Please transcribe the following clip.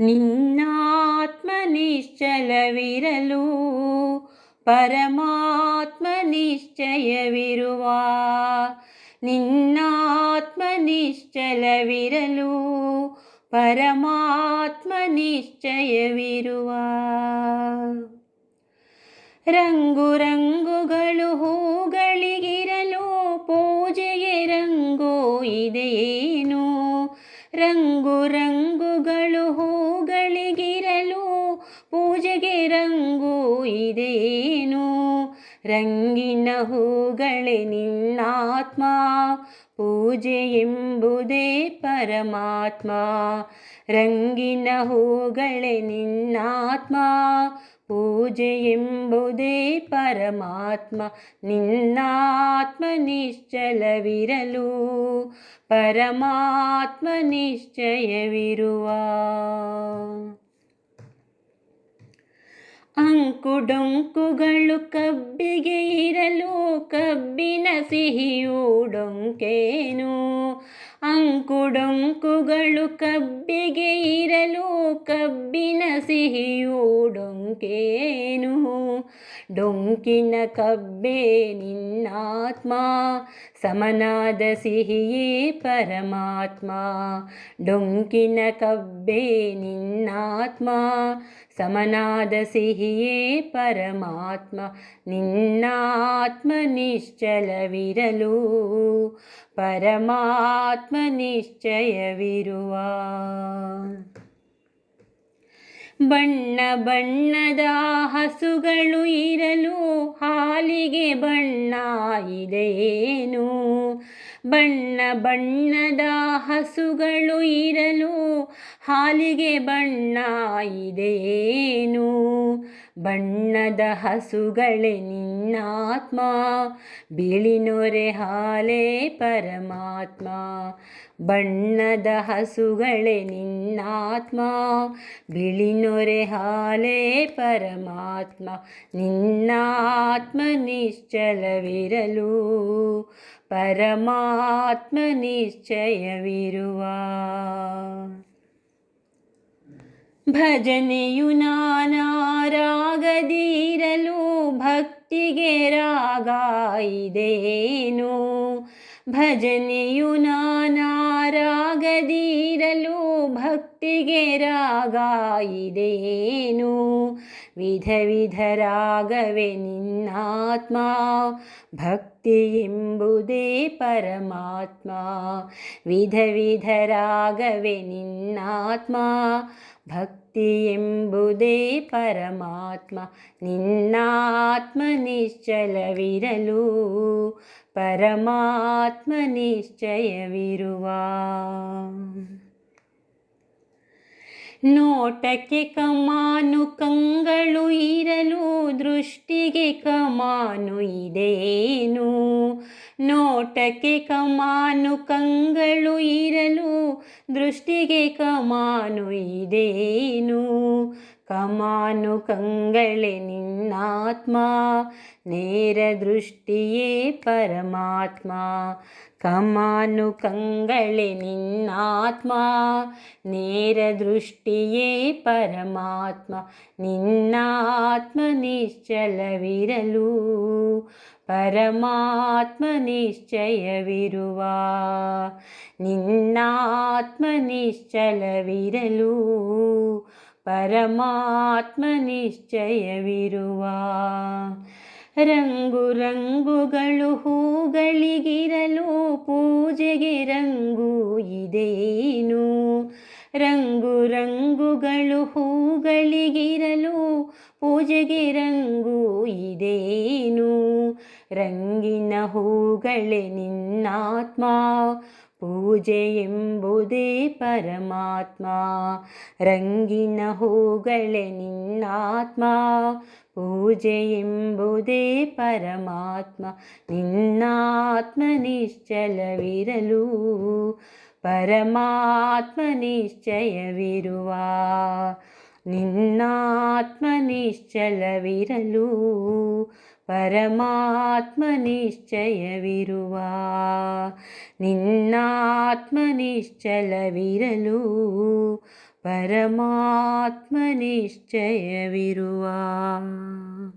ನಿನ್ನಾತ್ಮ ನಿಶ್ಚಲವಿರಲು ಪರಮಾತ್ಮ ನಿಶ್ಚಯವಿರುವ ನಿನ್ನಾತ್ಮ ನಿಶ್ಚಲವಿರಲು ಪರಮಾತ್ಮ ನಿಶ್ಚಯವಿರುವ ರಂಗು ರಂಗುಗಳು ಹೂಗಳಿಗಿರಲು ಪೂಜೆಗೆ ರಂಗು ಇದೆಯೇನು? ರಂಗು ರಂಗುಗಳು ಹೂಗಳಿಗಿರಲು ಹೂಗಳೇ ನಿನ್ನಾತ್ಮ. ಪೂಜೆ ಎಂಬುದೇ ಪರಮಾತ್ಮ. ರಂಗಿನ ಹೂಗಳೇ ನಿನ್ನಾತ್ಮ. ಪೂಜೆ ಎಂಬುದೇ ಪರಮಾತ್ಮ. ನಿನ್ನಾತ್ಮ ನಿಶ್ಚಲವಿರಲು, ಪರಮಾತ್ಮ ನಿಶ್ಚಯವಿರುವ. ಅಂಕುಡೊಂಕುಗಳು ಕಬ್ಬಿಗೆ ಇರಲು ಸಿಹಿಯುಡೊಂಕೇನು? ಅಂಕುಡೊಂಕುಗಳು ಕಬ್ಬಿಗೆ ಇರಲು ಕಬ್ಬಿನ ಸಿಹಿಯುಡೊಂಕೇನು? ಡೊಂಕಿನ ಕಬ್ಬೆ ನಿನ್ನಾತ್ಮ, ಸಮನಾದ ಸಿಹಿಯೇ ಪರಮಾತ್ಮ. ಡೊಂಕಿನ ಕಬ್ಬೆ ನಿನ್ನಾತ್ಮ, ಸಮನಾದ ಸಿಹಿಯೇ ಪರಮಾತ್ಮ. ನಿನ್ನಾತ್ಮ ನಿಶ್ಚಲವಿರಲು, ಪರಮಾತ್ಮ ನಿಶ್ಚಯವಿರುವ. ಬಣ್ಣ ಬಣ್ಣದ ಹಸುಗಳು ಇರಲು ಹಾಲಿಗೆ ಬಣ್ಣ ಇದೆಯೇನು ಬಣ್ಣ ಬಣ್ಣದ ಹಸುಗಳು ಇರಲು ಹಾಲಿಗೆ ಬಣ್ಣ ಇದೆಯೇನು ಬಣ್ಣದ ಹಸುಗಳೇ ನಿನ್ನಾತ್ಮ, ಬಿಳಿನೊರೆ ಹಾಲೇ ಪರಮಾತ್ಮ. ಬಣ್ಣದ ಹಸುಗಳೇ ನಿನ್ನಾತ್ಮ, ಬಿಳಿನೊರೆ ಹಾಲೇ ಪರಮಾತ್ಮ. ನಿನ್ನಾತ್ಮ ನಿಶ್ಚಲವಿರಲು, ಪರಮಾತ್ಮ ನಿಶ್ಚಯವಿರುವ. ಭಜನೆಯು ನಾನಾರಾಗದಿರಲು ಭಕ್ತಿಗೆ ರಾಗ ಇದೇನು ಭಜನೆಯು ನಾನಾರಾಗದಿರಲು ಭಕ್ತಿಗೆ ರಾಗ ಇದೇನು ವಿಧ ವಿಧ ರಾಗವೇ ನಿನ್ನಾತ್ಮ ಭಕ್ತಿ ಎಂಬುದೇ ಪರಮಾತ್ಮ ವಿಧ ವಿಧ ರಾಗವೇ ನಿನ್ನಾತ್ಮ ಭಕ್ತಿ ಎಂಬುದೇ ಪರಮಾತ್ಮ ನಿನ್ನಾತ್ಮ ನಿಶ್ಚಲವಿರಲು ಪರಮಾತ್ಮ ನಿಶ್ಚಯವಿರುವ ನೋಟಕ್ಕೆ ಕಮಾನು ಕಂಗಳು ಇರಲು ದೃಷ್ಟಿಗೆ ಕಮಾನು ಇದೇನು? ನೋಟಕ್ಕೆ ಕಮಾನು ಕಂಗಳು ಇರಲು ದೃಷ್ಟಿಗೆ ಕಮಾನು ಇದೇನು? ಕಮಾನು ಕಂಗಳೇ ನಿನ್ನಾತ್ಮ, ನೇರ ದೃಷ್ಟಿಯೇ ಪರಮಾತ್ಮ. ಕಮಾನು ಕಂಗಳೇ ನಿನ್ನಾತ್ಮ, ನೇರ ದೃಷ್ಟಿಯೇ ಪರಮಾತ್ಮ. ನಿನ್ನಾತ್ಮ ನಿಶ್ಚಲವಿರಲು, ಪರಮಾತ್ಮ ನಿಶ್ಚಯವಿರುವ. ನಿನ್ನಾತ್ಮ ನಿಶ್ಚಲವಿರಲು ಪರಮಾತ್ಮ ನಿಶ್ಚಯವಿರುವ. ರಂಗು ರಂಗುಗಳು ಹೂಗಳಿಗಿರಲು ಪೂಜೆಗೆ ರಂಗು ಇದೇನು? ರಂಗು ರಂಗುಗಳು ಹೂಗಳಿಗಿರಲು ಪೂಜೆಗೆ ರಂಗು ಇದೇನು? ರಂಗಿನ ಹೂಗಳೇ ನಿನ್ನಾತ್ಮ ಪೂಜೆ ಎಂಬುದೇ ಪರಮಾತ್ಮ. ರಂಗಿನ ಹೂಗಳೇ ನಿನ್ನಾತ್ಮ. ಪೂಜೆ ಎಂಬುದೇ ಪರಮಾತ್ಮ. ನಿನ್ನಾತ್ಮ ನಿಶ್ಚಲವಿರಲು. ಪರಮಾತ್ಮ ನಿಶ್ಚಯವಿರುವ. ನಿನ್ನಾತ್ಮ ನಿಶ್ಚಲವಿರಲು. ಪರಮಾತ್ಮ ನಿಶ್ಚಯವಿರುವ ನಿನ್ನಾತ್ಮ ನಿಶ್ಚಲವಿರಲು ಪರಮಾತ್ಮ ನಿಶ್ಚಯವಿರುವ